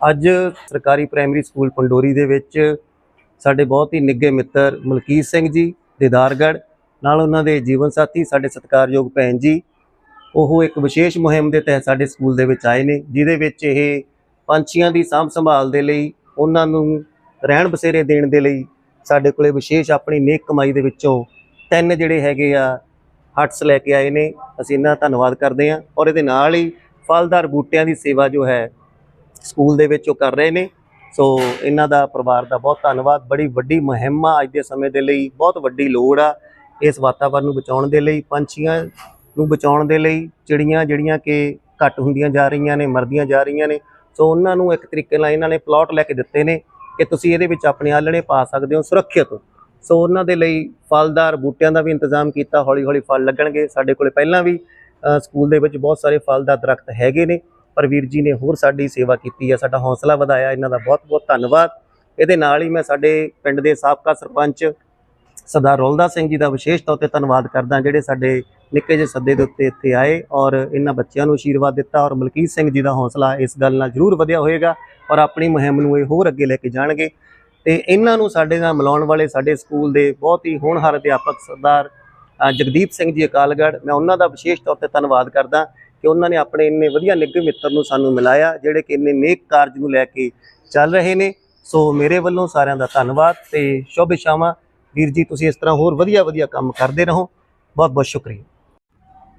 ਅੱਜ ਸਰਕਾਰੀ primary school Pandori ਦੇ ਵਿੱਚ ਸਾਡੇ ਬਹੁਤ ਹੀ ਨਿੱਘੇ ਮਿੱਤਰ ਮਲਕੀਤ ਸਿੰਘ ਜੀ ਦਿਦਾਰਗੜ੍ਹ ਨਾਲ ਉਹਨਾਂ ਦੇ ਜੀਵਨ ਸਾਥੀ ਸਾਡੇ ਸਤਿਕਾਰਯੋਗ ਭੈਣ ਜੀ, ਉਹ ਇੱਕ ਵਿਸ਼ੇਸ਼ ਮੁਹਿੰਮ ਦੇ ਤਹਿਤ ਸਾਡੇ ਸਕੂਲ ਦੇ ਵਿੱਚ ਆਏ ਨੇ, ਜਿਹਦੇ ਵਿੱਚ ਇਹ ਪੰਛੀਆਂ ਦੀ ਸਾਂਭ ਸੰਭਾਲ ਦੇ ਲਈ, ਉਹਨਾਂ ਨੂੰ ਰਹਿਣ ਬਸੇਰੇ ਦੇਣ ਦੇ ਲਈ ਸਾਡੇ ਕੋਲੇ ਵਿਸ਼ੇਸ਼ ਆਪਣੀ ਨੇਕ ਕਮਾਈ ਦੇ ਵਿੱਚੋਂ ਤਿੰਨ ਜਿਹੜੇ ਹੈਗੇ ਆ ਹਟਸ ਲੈ ਕੇ ਆਏ ਨੇ, ਅਸੀਂ ਇਹਨਾਂ ਦਾ ਧੰਨਵਾਦ ਕਰਦੇ ਹਾਂ ਔਰ ਇਹਦੇ ਨਾਲ ਹੀ ਫਲਦਾਰ ਬੂਟਿਆਂ ਦੀ ਸੇਵਾ ਜੋ ਹੈ ਸਕੂਲ ਦੇ ਵਿੱਚ ਉਹ ਕਰ ਰਹੇ ਨੇ। ਸੋ ਇਹਨਾਂ ਦਾ ਪਰਿਵਾਰ ਦਾ ਬਹੁਤ ਧੰਨਵਾਦ। ਬੜੀ ਵੱਡੀ ਮੁਹਿੰਮ ਆ ਅੱਜ ਦੇ ਸਮੇਂ ਦੇ ਲਈ। ਬਹੁਤ ਵੱਡੀ ਲੋੜ ਆ ਇਸ ਵਾਤਾਵਰਨ ਨੂੰ ਬਚਾਉਣ ਦੇ ਲਈ, ਪੰਛੀਆਂ ਨੂੰ ਬਚਾਉਣ ਦੇ ਲਈ। ਚਿੜੀਆਂ ਜਿਹੜੀਆਂ ਕਿ ਘੱਟ ਹੁੰਦੀਆਂ ਜਾ ਰਹੀਆਂ ਨੇ, ਮਰਦੀਆਂ ਜਾ ਰਹੀਆਂ ਨੇ। ਸੋ ਉਹਨਾਂ ਨੂੰ ਇੱਕ ਤਰੀਕੇ ਨਾਲ ਇਹਨਾਂ ਨੇ ਪਲਾਟ ਲੈ ਕੇ ਦਿੱਤੇ ਨੇ ਕਿ ਤੁਸੀਂ ਇਹਦੇ ਵਿੱਚ ਆਪਣੇ ਆਲਣੇ ਪਾ ਸਕਦੇ ਹੋ ਸੁਰੱਖਿਅਤ। ਸੋ ਉਹਨਾਂ ਦੇ ਲਈ ਫਲਦਾਰ ਬੂਟਿਆਂ ਦਾ ਵੀ ਇੰਤਜ਼ਾਮ ਕੀਤਾ। ਹੌਲੀ ਹੌਲੀ ਫਲ ਲੱਗਣਗੇ। ਸਾਡੇ ਕੋਲੇ ਪਹਿਲਾਂ ਵੀ ਸਕੂਲ ਦੇ ਵਿੱਚ ਬਹੁਤ ਸਾਰੇ ਫਲਦਾਰ ਦਰਖਤ ਹੈਗੇ ਨੇ। ਪਰ ਵੀਰ ਜੀ ਨੇ ਹੋਰ ਸਾਡੀ ਸੇਵਾ ਕੀਤੀ ਹੈ ਸਾਡਾ ਹੌਸਲਾ ਵਧਾਇਆ, ਇਹਨਾਂ ਦਾ ਬਹੁਤ ਬਹੁਤ ਧੰਨਵਾਦ। ਇਹਦੇ ਨਾਲ ਹੀ ਮੈਂ ਸਾਡੇ ਪਿੰਡ ਦੇ ਸਾਬਕਾ ਸਰਪੰਚ ਸਰਦਾਰ ਰੋਲਦਾ ਸਿੰਘ ਜੀ ਦਾ ਵਿਸ਼ੇਸ਼ ਤੌਰ ਤੇ ਧੰਨਵਾਦ ਕਰਦਾ, ਜਿਹੜੇ ਸਾਡੇ ਨਿੱਕੇ ਜਿਹੇ ਸੱਦੇ ਦੇ ਉੱਤੇ ਇੱਥੇ ਆਏ ਔਰ ਇਹਨਾਂ ਬੱਚਿਆਂ ਨੂੰ ਆਸ਼ੀਰਵਾਦ ਦਿੱਤਾ ਔਰ ਮਲਕੀਤ ਸਿੰਘ ਜੀ ਦਾ ਹੌਸਲਾ ਇਸ ਗੱਲ ਨਾਲ ਜ਼ਰੂਰ ਵਧਿਆ ਹੋਏਗਾ ਔਰ ਆਪਣੀ ਮੁਹਿੰਮ ਨੂੰ ਇਹ ਹੋਰ ਅੱਗੇ ਲੈ ਕੇ ਜਾਣਗੇ। ਤੇ ਇਹਨਾਂ ਨੂੰ ਸਾਡੇ ਨਾਲ ਮਿਲਾਉਣ ਵਾਲੇ ਸਾਡੇ ਸਕੂਲ ਦੇ ਬਹੁਤ ਹੀ ਹੋਣਹਾਰ ਅਧਿਆਪਕ ਸਰਦਾਰ ਜਗਦੀਪ ਸਿੰਘ ਜੀ ਅਕਾਲਗੜ੍ਹ, ਮੈਂ ਉਹਨਾਂ ਦਾ ਵਿਸ਼ੇਸ਼ ਤੌਰ ਤੇ ਧੰਨਵਾਦ ਕਰਦਾ। ਕਿ ਉਹਨਾਂ ਨੇ ਆਪਣੇ ਇੰਨੇ ਵਧੀਆ ਨਿੱਘੇ ਮਿੱਤਰ ਨੂੰ ਸਾਨੂੰ ਮਿਲਾਇਆ, ਜਿਹੜੇ ਕਿ ਇੰਨੇ ਨੇਕ ਕਾਰਜ ਨੂੰ ਲੈ ਕੇ ਚੱਲ ਰਹੇ ਨੇ। ਸੋ ਮੇਰੇ ਵੱਲੋਂ ਸਾਰਿਆਂ ਦਾ ਧੰਨਵਾਦ ਤੇ ਸ਼ੁਭ ਇਛਾਵਾਂ ਵੀਰ ਜੀ, ਤੁਸੀਂ ਇਸ ਤਰ੍ਹਾਂ ਹੋਰ ਵਧੀਆ ਵਧੀਆ ਕੰਮ ਕਰਦੇ ਰਹੋ। ਬਹੁਤ ਬਹੁਤ ਸ਼ੁਕਰੀਆ।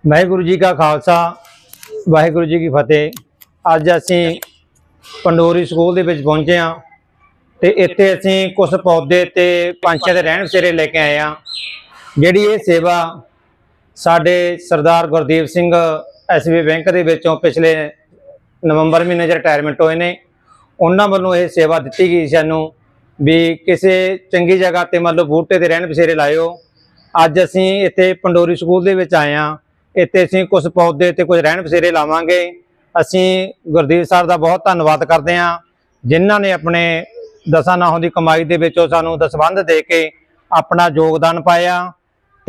ਵਾਹਿਗੁਰੂ ਜੀ ਕਾ ਖਾਲਸਾ, ਵਾਹਿਗੁਰੂ ਜੀ ਕੀ ਫਤਿਹ। ਅੱਜ ਅਸੀਂ ਪੰਡੋਰੀ ਸਕੂਲ ਦੇ ਵਿੱਚ ਪਹੁੰਚੇ ਹਾਂ ਤੇ ਇੱਥੇ ਅਸੀਂ ਕੁਝ ਪੌਦੇ ਤੇ ਪੰਛੀਆਂ ਦੇ ਰਹਿਣ ਬਸੇਰੇ ਲੈ ਕੇ ਆਏ ਹਾਂ। ਜਿਹੜੀ ਇਹ ਸੇਵਾ ਸਾਡੇ ਸਰਦਾਰ ਗੁਰਦੀਪ ਸਿੰਘ ਐਸਬੀ ਬੈਂਕ ਦੇ ਵਿੱਚੋਂ ਪਿਛਲੇ ਨਵੰਬਰ ਮਹੀਨੇ 'ਚ ਰਿਟਾਇਰਮੈਂਟ ਹੋਏ ਨੇ। ਉਹਨਾਂ ਵੱਲੋਂ ਇਹ ਸੇਵਾ ਦਿੱਤੀ ਗਈ ਸਾਨੂੰ ਵੀ ਕਿਸੇ ਚੰਗੀ ਜਗ੍ਹਾ ਤੇ ਮੰਨ ਲਓ ਬੂਟੇ ਤੇ ਰਹਿਣ ਬਸੇਰੇ ਲਾਇਓ। ਅੱਜ ਅਸੀਂ ਇੱਥੇ ਪੰਡੋਰੀ ਸਕੂਲ ਦੇ ਵਿੱਚ ਆਏ ਹਾਂ। ਇੱਥੇ ਅਸੀਂ ਕੁਝ ਪੌਦੇ ਤੇ ਕੁਝ ਰਹਿਣ ਬਸੇਰੇ ਲਾਵਾਂਗੇ। ਅਸੀਂ ਗੁਰਦੀਪ ਸਰ ਦਾ ਬਹੁਤ ਧੰਨਵਾਦ ਕਰਦੇ ਹਾਂ। ਜਿਨ੍ਹਾਂ ਨੇ ਆਪਣੇ ਦਸਾਂ ਨਾਹਾਂ ਦੀ ਕਮਾਈ ਦੇ ਵਿੱਚੋਂ ਸਾਨੂੰ ਦਸਬੰਧ ਦੇ ਕੇ ਆਪਣਾ ਯੋਗਦਾਨ ਪਾਇਆ।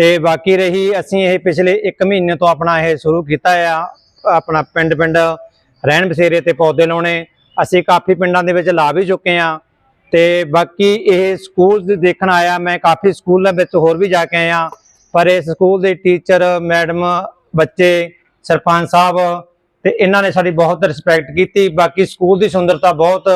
ਤੇ ਬਾਕੀ ਰਹੀ ਅਸੀਂ ਇਹ ਪਿਛਲੇ 1 ਮਹੀਨੇ ਤੋਂ ਆਪਣਾ ਇਹ ਸ਼ੁਰੂ ਕੀਤਾ ਆ, ਆਪਣਾ ਪਿੰਡ ਪਿੰਡ ਰਹਿਣ ਬਸੇਰੇ ਤੇ ਪੌਦੇ ਲਾਉਣੇ। ਅਸੀਂ ਕਾਫੀ ਪਿੰਡਾਂ ਦੇ ਵਿੱਚ ਲਾ ਵੀ ਚੁੱਕੇ ਆ ਤੇ ਬਾਕੀ ਇਹ ਸਕੂਲ ਦੇਖਣ ਆਇਆ ਮੈਂ, ਕਾਫੀ ਸਕੂਲਾਂ ਵਿੱਚ ਹੋਰ ਵੀ ਜਾ ਕੇ ਆਇਆ। ਪਰ ਇਸ ਸਕੂਲ ਦੇ ਟੀਚਰ, ਮੈਡਮ, ਬੱਚੇ, ਸਰਪੰਚ ਸਾਹਿਬ ਤੇ ਇਹਨਾਂ ਨੇ ਸਾਡੀ ਬਹੁਤ ਰਿਸਪੈਕਟ ਕੀਤੀ। ਬਾਕੀ ਸਕੂਲ ਦੀ ਸੁੰਦਰਤਾ ਬਹੁਤ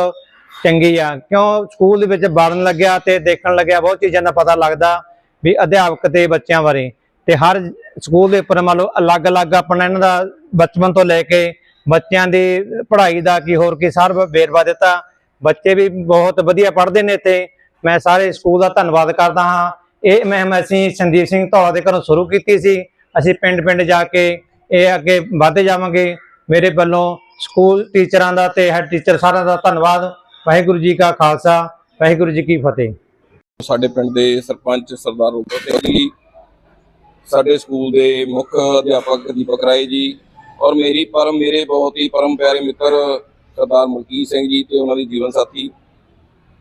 ਚੰਗੀ ਆ। ਕਿਉਂ? ਸਕੂਲ ਦੇ ਵਿੱਚ ਵੜਨ ਲੱਗਿਆ ਤੇ ਦੇਖਣ ਲੱਗਿਆ, ਬਹੁਤ ਚੀਜ਼ਾਂ ਦਾ ਪਤਾ ਲੱਗਦਾ। ਵੀ ਅਧਿਆਪਕ ਤੇ ਬੱਚਿਆਂ ਬਾਰੇ। ਤੇ ਹਰ ਸਕੂਲ ਦੇ ਉੱਪਰ ਮੰਨ ਲਓ ਅਲੱਗ-ਅਲੱਗ ਆਪਣਾ ਇਹਨਾਂ ਦਾ ਬਚਪਨ ਤੋਂ ਲੈ ਕੇ ਬੱਚਿਆਂ ਦੀ ਪੜ੍ਹਾਈ ਦਾ ਕੀ ਹੋਰ ਕੀ ਸਾਰਾ ਵੇਰਵਾ ਦਿੱਤਾ। ਬੱਚੇ ਵੀ ਬਹੁਤ ਵਧੀਆ ਪੜ੍ਹਦੇ ਨੇ ਇੱਥੇ। ਮੈਂ ਸਾਰੇ ਸਕੂਲ ਦਾ ਧੰਨਵਾਦ ਕਰਦਾ ਹਾਂ। ਇਹ ਮੁਹਿੰਮ ਅਸੀਂ ਸੰਦੀਪ ਸਿੰਘ ਧੌਲਾ ਦੇ ਘਰੋਂ ਸ਼ੁਰੂ ਕੀਤੀ ਸੀ। ਅਸੀਂ ਪਿੰਡ-ਪਿੰਡ ਜਾ ਕੇ ਇਹ ਅੱਗੇ ਵਧਦੇ ਜਾਵਾਂਗੇ। ਮੇਰੇ ਵੱਲੋਂ ਸਕੂਲ ਟੀਚਰਾਂ ਦਾ ਤੇ ਹੈਡ ਟੀਚਰ ਸਾਰਿਆਂ ਦਾ ਧੰਨਵਾਦ। ਵਾਹਿਗੁਰੂ ਜੀ ਕਾ ਖਾਲਸਾ, ਵਾਹਿਗੁਰੂ ਜੀ ਕੀ ਫਤਿਹ। ਸਾਡੇ ਪਿੰਡ ਦੇ ਸਰਪੰਚ ਸਰਦਾਰ ਰੂਪਾ ਸਿੰਘ ਜੀ, ਸਾਡੇ ਸਕੂਲ ਦੇ ਮੁੱਖ ਅਧਿਆਪਕ ਦੀਪਕ ਰਾਏ ਜੀ ਔਰ ਮੇਰੀ ਪਰਮ, ਮੇਰੇ ਬਹੁਤ ਹੀ ਪਰਮ ਪਿਆਰੇ ਮਿੱਤਰ ਸਰਦਾਰ ਮਲਕੀਤ ਸਿੰਘ ਜੀ ਤੇ ਉਹਨਾਂ ਦੀ ਜੀਵਨ ਸਾਥੀ।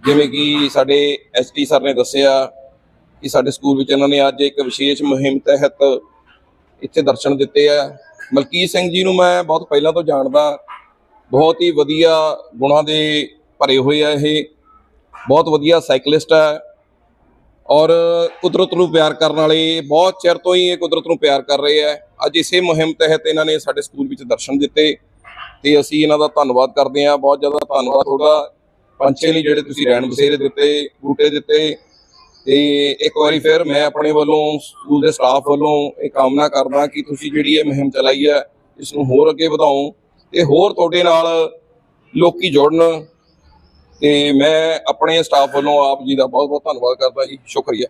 ਜਿਵੇਂ ਕਿ ਸਾਡੇ ਐਸਟੀ ਸਰ ਨੇ ਦੱਸਿਆ ਕਿ ਸਾਡੇ ਸਕੂਲ ਵਿੱਚ ਇਹਨਾਂ ਨੇ ਅੱਜ ਇੱਕ ਵਿਸ਼ੇਸ਼ ਮੁਹਿੰਮ ਤਹਿਤ ਇੱਥੇ ਦਰਸ਼ਨ ਦਿੱਤੇ ਆ। ਮਲਕੀਤ ਸਿੰਘ ਜੀ ਨੂੰ ਮੈਂ ਬਹੁਤ ਪਹਿਲਾਂ ਤੋਂ ਜਾਣਦਾ, ਬਹੁਤ ਹੀ ਵਧੀਆ ਗੁਣਾਂ ਦੇ ਭਰੇ ਹੋਏ ਆ ਇਹ। ਬਹੁਤ ਵਧੀਆ ਸਾਈਕਲਿਸਟ ਹੈ ਔਰ ਕੁਦਰਤ ਨੂੰ ਪਿਆਰ ਕਰਨ ਵਾਲੇ ਬਹੁਤ ਚਿਰ ਤੋਂ ਹੀ ਇਹ ਕੁਦਰਤ ਨੂੰ ਪਿਆਰ ਕਰ ਰਹੇ ਆ। ਅੱਜ ਇਸੇ ਮੁਹਿੰਮ ਤਹਿਤ ਇਹਨਾਂ ਨੇ ਸਾਡੇ ਸਕੂਲ ਵਿੱਚ ਦਰਸ਼ਨ ਦਿੱਤੇ ਤੇ ਅਸੀਂ ਇਹਨਾਂ ਦਾ ਧੰਨਵਾਦ ਕਰਦੇ ਹਾਂ। ਬਹੁਤ ਜ਼ਿਆਦਾ ਧੰਨਵਾਦ ਤੁਹਾਡਾ। ਪੰਛੀ ਲਈ ਜਿਹੜੇ ਤੁਸੀਂ ਰਹਿਣ ਬਸੇਰੇ ਦਿੱਤੇ, ਬੂਟੇ ਦਿੱਤੇ ਤੇ ਇੱਕ ਵਾਰੀ ਫਿਰ ਮੈਂ ਆਪਣੇ ਵੱਲੋਂ, ਸਕੂਲ ਦੇ ਸਟਾਫ ਵੱਲੋਂ ਇਹ ਕਾਮਨਾ ਕਰਦਾ ਕਿ ਤੁਸੀਂ ਜਿਹੜੀ ਇਹ ਮੁਹਿੰਮ ਚਲਾਈ ਹੈ, ਇਸ ਨੂੰ ਹੋਰ ਅੱਗੇ ਵਧਾਓ ਤੇ ਹੋਰ ਤੁਹਾਡੇ ਨਾਲ ਲੋਕੀ ਜੁੜਨ। ਤੇ ਮੈਂ ਆਪਣੇ ਸਟਾਫ ਵੱਲੋਂ ਆਪ ਜੀ ਦਾ ਬਹੁਤ ਬਹੁਤ ਧੰਨਵਾਦ ਕਰਦਾ ਜੀ ਸ਼ੁਕਰੀਆ।